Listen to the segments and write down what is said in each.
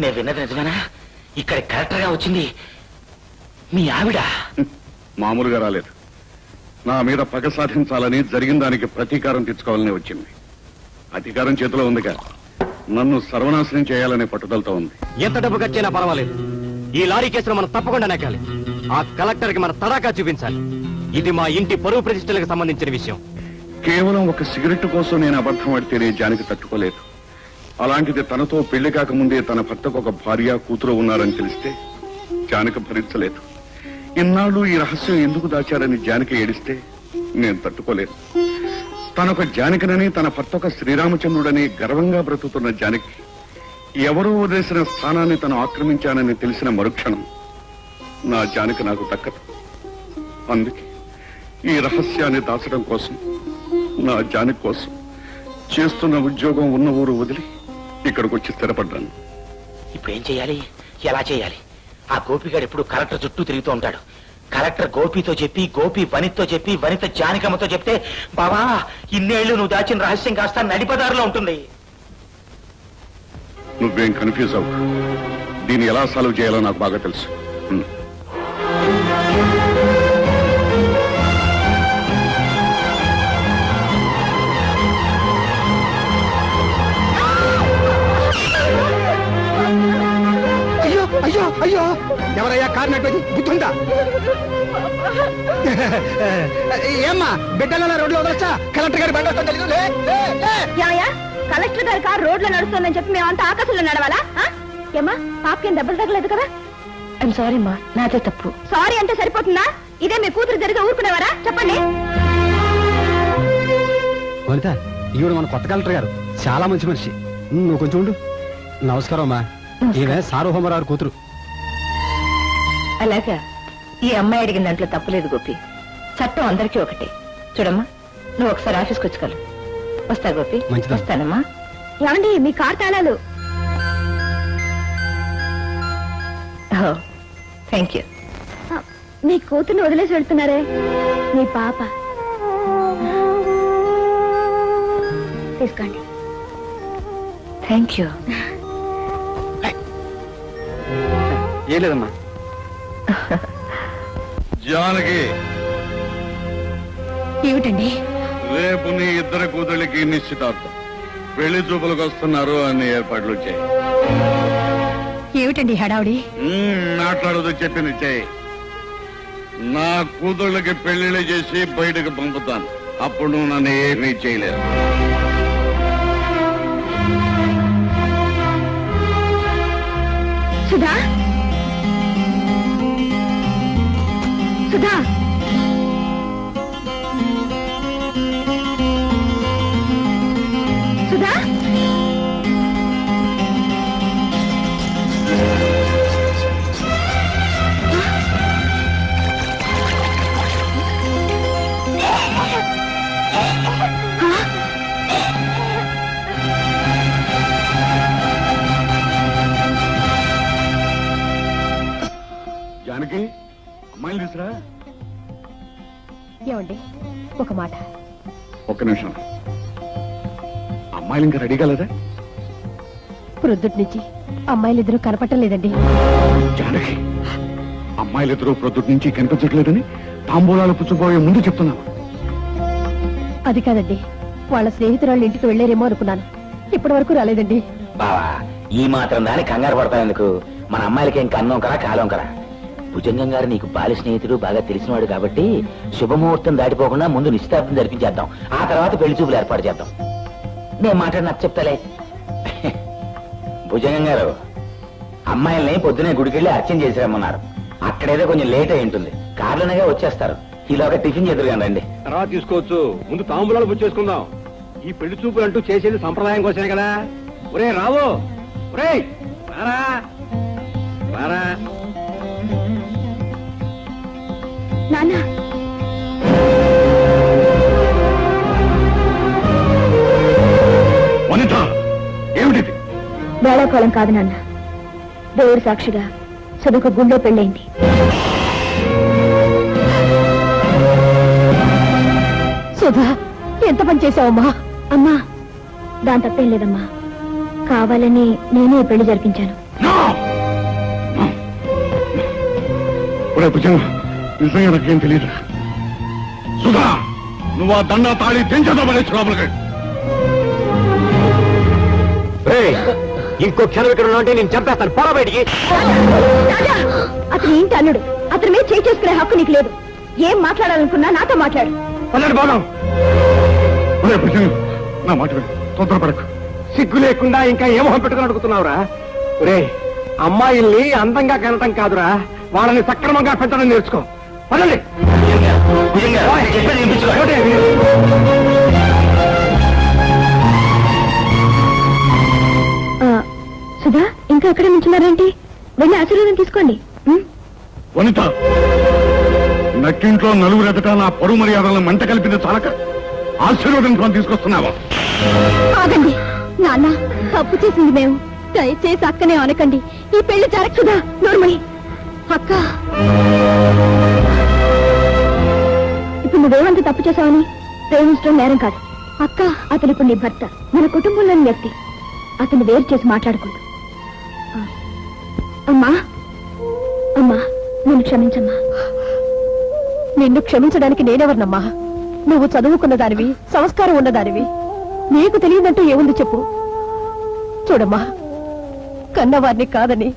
నేను విన్నది నిజమేనా? ఇక్కడ కరెక్టర్గా వచ్చింది మీ ఆవిడ. మామూలుగా రాలేదు. నా మీద పగ సాధించాలని జరిగిన దానికి ప్రతీకారం తెచ్చుకోవాలని వచ్చింది. అధికారం చేతిలో ఉందిగా నన్ను సర్వనాశనం చేయాలనే పట్టుదలతో ఉంది. ఎంత డబ్బు ఖర్చైనా పర్వాలేదు. ఈ లారీ కేసును మనం తప్పకుండా నెగ్గాలి. ఆ కలెక్టర్కి మన తడాకా చూపించాలి. ఇది మా ఇంటి పరువు ప్రతిష్టలకు సంబంధించిన విషయం. కేవలం ఒక సిగరెట్ కోసం నేను అబద్ధం ఆడితేనే జానికి తట్టుకోలేదు. అలాంటిది తనతో పెళ్ళి కాకముందే తన భర్తకు ఒక భార్య కూతురు ఉన్నారని తెలిస్తే జానక భరించలేదు. ఇన్నాళ్ళు ఈ రహస్యం ఎందుకు దాచారని జానకి ఏడిస్తే నేను తట్టుకోలేదు తనొక జానకినని తన భర్త ఒక శ్రీరామచంద్రుడని గర్వంగా బ్రతుకుతున్న జానకి ఎవరో వదిలేసిన స్థానాన్ని తను ఆక్రమించానని తెలిసిన మరుక్షణం నా జానకి నాకు దక్కదు. అందుకే ఈ రహస్యాన్ని దాచడం కోసం నా జానకి కోసం చేస్తున్న ఉద్యోగం ఉన్న ఊరు వదిలి ఇక్కడికి వచ్చి స్థిరపడ్డాను. ఇప్పుడు ఏం చేయాలి? ఎలా చేయాలి? ఆ గోపిగాడు ఎప్పుడు కలెక్టర్ చుట్టూ తిరుగుతూ ఉంటాడు. కలెక్టర్ గోపితో చెప్పి గోపి వనితతో చెప్పి వనిత జానకమ్మతో చెప్తే బావా ఇన్నేళ్ళు నువ్వు దాచిన రహస్యం కాస్త నడిపదారిలో ఉంటుంది. నువ్వేం కన్ఫ్యూజ్ అవ్వకు. దీన్ని ఎలా సాల్వ్ చేయాలో నాకు బాగా తెలుసు. ఏమ్మా బిడ్డల రోడ్లో వదలచ్చా? కలెక్టర్ గారి బండి వస్తుందో తెలీదు. లే, లే, లే. ఏమయ్యా కలెక్టర్ గారి కారు రోడ్లో నడుస్తుందని చెప్పి మేమంతా ఆకాశంలో నడవాలా? ఆ? ఏమ్మా పాపకేం దెబ్బలు తగలేదు కదా? ఐమ్ సారీ అమ్మా నాదే తప్పు. సారీ అంటే సరిపోతుందా? ఇదే మీ కూతురు జరిగే ఊరుకునేవారా? చెప్పండి. వనిత ఈవిడ మన కొత్త కలెక్టర్ గారు. చాలా మంచి మనిషి. ఉమ్, నువ్వు కొంచెం ఉండు. నమస్కారం అమ్మా. ఈమె సార్వభౌమరావు కూతురు. అలాగా. ఈ అమ్మాయి అడిగిన దాంట్లో తప్పులేదు గోపి. చట్టం అందరికీ ఒకటే. చూడమ్మా నువ్వు ఒకసారి ఆఫీస్కి వచ్చుకోలు వస్తా గోపి. వస్తానమ్మా. ఏమండి మీ కార్ తాళాలు. థ్యాంక్ యూ మీ కూతుర్ని వదిలేసి వెళ్తున్నారే? మీ పాప. తీసుకోండి. థ్యాంక్ యూ ఏం లేదమ్మా. జానకి. ఏమిటండి? రేపు నీ ఇద్దరు కూతుళ్ళకి నిశ్చితార్థం. పెళ్ళి చూపులకు వస్తున్నారు అన్ని ఏర్పాట్లు చేయి. ఏమిటండి హడావుడి? మాట్లాడదు చెప్పింది చేయి. నా కూతుళ్ళకి పెళ్ళిళ్ళు చేసి బయటకు పంపుతాను. అప్పుడు నువ్వు నన్ను ఏమీ చేయలేదు సుధా? సుధా అమ్మాయిలు ఏమండి ఒక మాట. ఒక్క నిమిషం. అమ్మాయిలు ఇంకా రెడీ కాలేదా? ప్రొద్దుటి నుంచి అమ్మాయిలు ఇద్దరు కనపట్టలేదండి. జానకి అమ్మాయిలిద్దరూ ప్రొద్దుటి నుంచి కనిపించట్లేదని తాంబూలాలు పుచ్చుకోయే ముందు చెప్తున్నావు అది కాదండి వాళ్ళ స్నేహితురాళ్ళ ఇంటికి వెళ్ళారేమో అనుకున్నాను. ఇప్పటి వరకు రాలేదండి. బావా ఈ మాత్రం దాని కంగారు పడతానందుకు మన అమ్మాయిలకి ఏం కన్నం కరా కాలం కరా భుజంగం గారు నీకు బాల్య స్నేహితుడు బాగా తెలిసినవాడు కాబట్టి శుభముహూర్తం దాటిపోకుండా ముందు నిశ్చితార్థం జరిపించేద్దాం. ఆ తర్వాత పెళ్ళి చూపులు ఏర్పాటు చేద్దాం. నేను మాట్లాడిన నాకు చెప్తాలే. భుజంగం గారు అమ్మాయిల్ని పొద్దునే గుడికెళ్ళి అర్చన చేసి రమ్మన్నారు అక్కడేదో కొంచెం లేట్ అయి ఉంటుంది. కార్లోనేగా వచ్చేస్తారు. ఈలోగా టిఫిన్ చేద్దరు రండి. తర్వాత తీసుకోవచ్చు. ముందు తాంబూలాలు బుక్ చేసుకుందాం. ఈ పెళ్ళి చూపులు అంటూ చేసేది సంప్రదాయం కోసమే కదా. ఒరే రావు. ఒరే రారా. నాన్న. వనిత ఏమిటిది? వేళాకోళం కాదు నాన్న. దేవుడి సాక్షిగా సుధకు గుండె పెళ్ళైంది. సుధా ఎంత పని చేసావమ్మా అమ్మా దాని తప్పేం లేదమ్మా. కావాలని నేనే పెళ్ళి జరిపించాను! ఒరే భుజంగం, నిజంగా నాకేం తెలియదు సుధా నువ్వు ఆ దండా తాళి తెంచదో పడేచ్చు లోపలికి. ఇంకో క్షణం ఇక్కడ ఉంటే నేను చంపేస్తాను. పొర బయటికి. అతను ఏంటి అల్లుడు? అతని మీద చేయి చేసుకునే హక్కు నీకు లేదు. ఏం మాట్లాడాలనుకున్నా నాతో మాట్లాడు. భుజంగం, నా మాట విను. తొందరపడకు. సిగ్గు లేకుండా ఇంకా ఏమో పెట్టుకుని అడుగుతున్నావురా? ఒరే అమ్మాయిల్ని అందంగా కనటం కాదురా. వాళ్ళని సక్రమంగా పెంచడం నేర్చుకో. సుధా ఇంకా ఎక్కడ నుంచున్నారేంటి వెళ్ళి ఆశీర్వాదం తీసుకోండి? వనిత నక్కింట్లో నలుగురు ఎదట నా పరువు మర్యాదలను మంట కలిపింది చాలక ఆశీర్వాదం తీసుకొస్తున్నావా? ఆగండి. నాన్న తప్పు చేసింది మేము. దయచేసి అక్కనే అనకండి ఈ పెళ్ళి జరగసుదా నోర్మై అక్క. నువ్వేమంత తప్పు చేశావని? ప్రేమించడం నేరం కాదు. అక్క అతను ఇప్పుడు నీ భర్త. మన కుటుంబంలోని వ్యక్తి. అతను వేరు చేసి మాట్లాడకూడదు అమ్మా. అమ్మా నన్ను క్షమించమ్మా. నిన్ను క్షమించడానికి నేనెవరినమ్మా? నువ్వు చదువుకున్న దానివి సంస్కారం ఉన్నదానివి నీకు తెలియదంటూ ఏముంది చెప్పు. చూడమ్మా. కన్నవారిని కాదని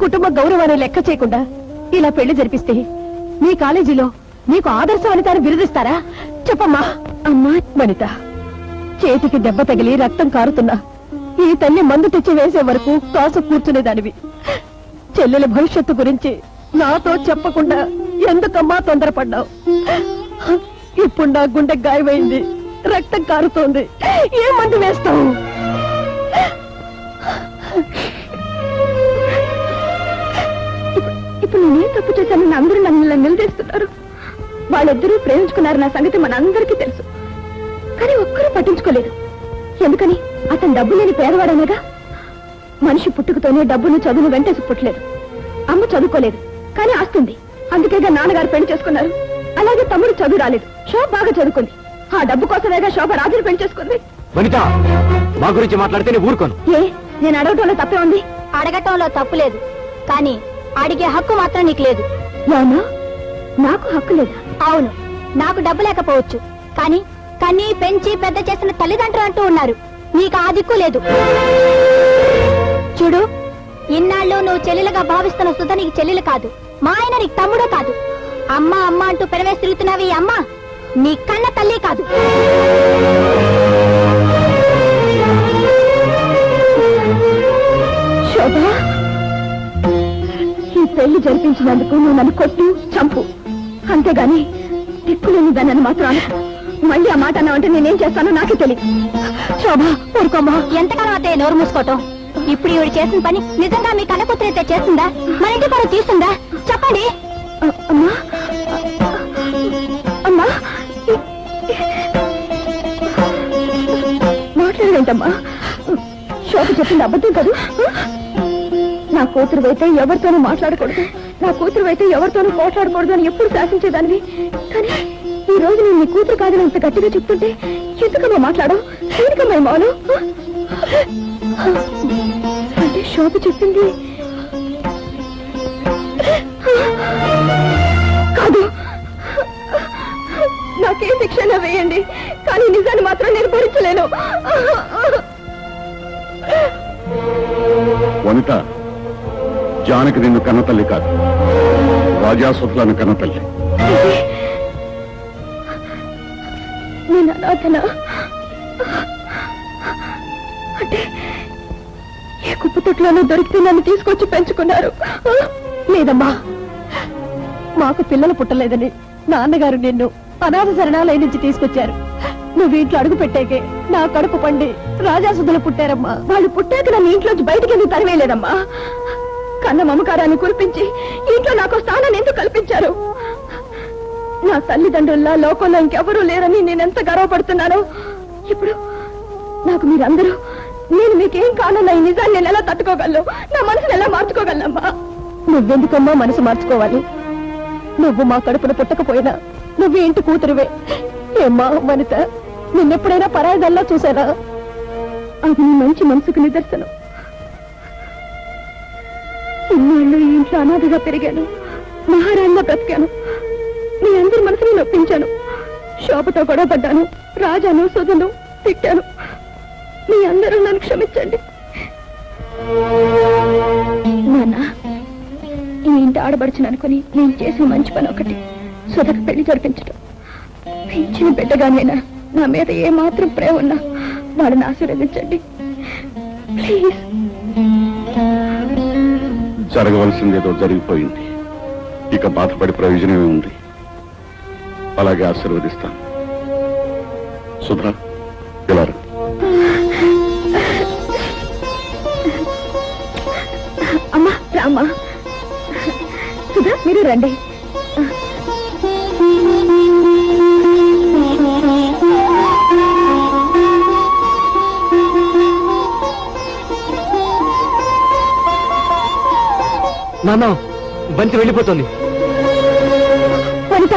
కుటుంబ గౌరవాన్ని లెక్క చేయకుండా ఇలా పెళ్ళి జరిపిస్తే మీ కాలేజీలో నీకు ఆదర్శ వనితాన్ని బిరుదిస్తారా చెప్పమ్మా. అమ్మా. వనిత చేతికి దెబ్బ తగిలి రక్తం కారుతున్నా. ఈ తల్లి మందు తెచ్చి వేసే వరకు కాసు కూర్చునేదానివి. చెల్లెల భవిష్యత్తు గురించి నాతో చెప్పకుండా ఎందుకమ్మా తొందరపడ్డావు? ఇప్పుడు నా గుండె గాయమైంది. రక్తం కారుతోంది. ఏ మందు వేస్తావు? ఇప్పుడు- నేనే తప్పు చేశానని అందరూ నన్ను నిలదీస్తున్నారు? వాళ్ళిద్దరూ ప్రేమించుకున్నారు నా సంగతి మనందరికీ తెలుసు. కానీ ఒక్కరూ పట్టించుకోలేదు. ఎందుకని? అతను డబ్బు లేని పేదవాడనగా మనిషి పుట్టుకతోనే డబ్బును చదువును వెంటేసి పుట్టలేదు అమ్మ చదువుకోలేదు కానీ ఆస్తుంది. అందుకేగా నాన్నగారు పెళ్ళి చేసుకున్నారు. అలాగే తమ్ముడు చదువు రాలేదు. శోభ బాగా చదువుకుంది. ఆ డబ్బు కోసమేగా శోభ రాజుని పెళ్ళి చేసుకుంది. వనిత మా గురించి మాట్లాడితే నేను ఊరుకోను. ఏ నేను అడగటంలో తప్పే ఉంది? అడగటంలో తప్పు లేదు. కానీ అడిగే హక్కు మాత్రం నీకు లేదు. అవునా నాకు హక్కు లేదా? అవును నాకు డబ్బు లేకపోవచ్చు. కానీ కన్ని పెంచి పెద్ద చేసిన తల్లిదండ్రులు అంటూ ఉన్నారు. నీకు ఆ దిక్కు లేదు. చూడు ఇన్నాళ్ళు నువ్వు చెల్లెలుగా భావిస్తున్న సుధ నీకు చెల్లెలు కాదు. మా ఆయన నీకు తమ్ముడు కాదు. అమ్మ అమ్మ అంటూ పెరవేసి తిరుగుతున్నావి అమ్మ. నీ కన్న తల్లి కాదు. శోభ ఈ పెళ్ళి జరిపించినందుకు నువ్వు నన్ను కొట్టు చంపు. అంతేగాని దిక్కులేని దాన్ని మాత్రం. మళ్ళీ ఆ మాట అన్నావంటే నేనేం చేస్తానో నాకే తెలియదు. శోభ ఊరుకోమ్మా. ఎంతకాలం అత్తయ్య నోరు మూసుకోవటం? ఇప్పుడు ఈవిడ చేసిన పని నిజంగా మీ కన్నపుత్రైతే చేస్తుందా మన ఇంటి పరువు తీస్తుందా? చెప్పండి. అమ్మా. అమ్మా. మాట్లాడేంటమ్మా శోభ చెప్పింది అబద్ధం కాదు? నా కూతురు అయితే ఎవరితోనూ మాట్లాడకూడదు. నా కూతురు అయితే ఎవరితోనూ పోట్లాడకూడదు అని ఎప్పుడు శాసించేదానివి? కానీ ఈ రోజు నేను నీ కూతురు కాదని అంత గట్టిగా చెప్తుంటే ఎందుకమ్మా మాట్లాడవు? ఎందుకమ్మా మౌనం అంటే శోభ చెప్పింది. కాదు. నాకే శిక్షణ వేయండి. కానీ నిజాన్ని మాత్రం నేను భరించలేను. వనిత జానకి నిన్ను కన్నతల్లి కాదు. రాజాసులను కన్నతల్లి. నేను అనాథన. అంటే ఏ కుప్పతొట్లోనూ దొరికితే నన్ను తీసుకొచ్చి పెంచుకున్నారు. లేదమ్మా మాకు పిల్లలు పుట్టలేదని నాన్నగారు నిన్ను అనాథ శరణాలయ నుంచి తీసుకొచ్చారు. నువ్వు ఇంట్లో అడుగు పెట్టాకే నా కడుపు పండి రాజాసుదులు పుట్టారమ్మా. వాళ్ళు పుట్టాక నన్ను ఇంట్లోంచి బయటికి ఎందుకు తరివేయలేదమ్మా కన్న మమకారాన్ని కురిపించి ఇంట్లో నాకు స్థానాన్ని ఎందుకు కల్పించారు? నా తల్లిదండ్రుల్లా లోకంలో ఇంకెవరూ లేరని నేనెంత గర్వపడుతున్నాను. ఇప్పుడు నాకు మీరందరూ నేను మీకేం కానన్న ఈ నిజాన్ని నేను ఎలా తట్టుకోగలను? నా మనసుని ఎలా మార్చుకోగలనమ్మా? నువ్వెందుకమ్మా మనసు మార్చుకోవాలి? నువ్వు మా కడుపున పుట్టకపోయినా నువ్వు ఇంటి కూతురువే. ఏమ్మా వనిత నిన్నెప్పుడైనా పరాయిదల్లా చూశారా అది మంచి మనసుకు నిదర్శనం. ఇంట్లో అనాథగా పెరిగాను. మహారాణిగా బ్రతికాను. మీ అందరి మనసును నొప్పించాను. శోభతో గొడవ పడ్డాను రాజాను సుధను తిట్టాను. మీ అందరూ నన్ను క్షమించండి. నాన్న ఈ ఇంటి ఆడబడుచును అనుకుని నేను చేసిన మంచి పని ఒకటి. సుధకు పెళ్ళి జరిపించడం పెంచిన బిడ్డగానైనా నా మీద ఏమాత్రం ప్రేమ ఉన్నా వాళ్ళని ఆశీర్వదించండి. ప్లీజ్. జరగవలసిందేదో జరిగిపోయింది. ఇక బాధపడి ప్రయోజనమే ఉంది. అలాగే ఆశీర్వదిస్తాను. సుధా ఇలా అమ్మా రామా సుధా మీరు రండి. నాన్న బంతి వెళ్ళిపోతుంది. వనిత!